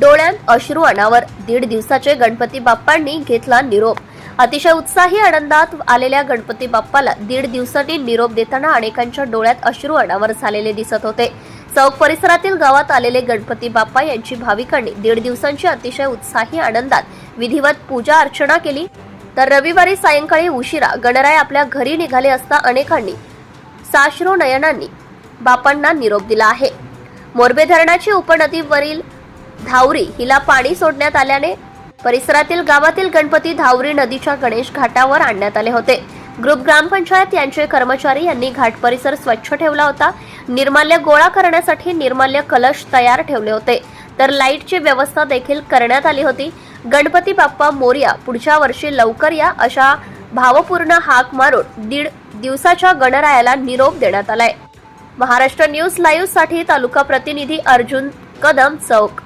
डोळ्यात अश्रू अनावर दीड दिवसाचे गणपती बाप्पांनी घेतला निरोप. अतिशय उत्साही आनंदात आलेल्या गणपती बाप्पाला दीड दिवसांनी निरोप देताना अनेकांच्या डोळ्यात अश्रू अनावर झालेले दिसत होते. चौक परिसरातील गावात आलेले गणपती बाप्पा यांची भाविकांनी दीड दिवसांची अतिशय उत्साही आनंदात विधिवत पूजा अर्चना केली. तर रविवारी सायंकाळी उशिरा गणराय आपल्या घरी निघाले असता अनेकांनी साश्रू नयनांनी बापांना निरोप दिला आहे. मोरबे धरणाची उपनदीवरील धावरी हिला पाणी सोडण्यात आल्याने परिसरातील गावातील गणपती धावरी नदीच्या गणेश घाटावर आणण्यात आले होते. ग्रुप ग्रामपंचायत यांचे कर्मचारी यांनी घाट परिसर स्वच्छ ठेवला होता. निर्माल्य गोळा करण्यासाठी निर्माल्य कलश तयार ठेवले होते. तर लाईटची व्यवस्था देखील करण्यात आली होती. गणपती बाप्पा मोर्या पुढच्या वर्षी लवकर या अशा भावपूर्ण हाक मारून दीड दिवसाच्या गणरायाला निरोप देण्यात आलाय. महाराष्ट्र न्यूज लाईव्हसाठी तालुका प्रतिनिधी अर्जुन कदम चौक.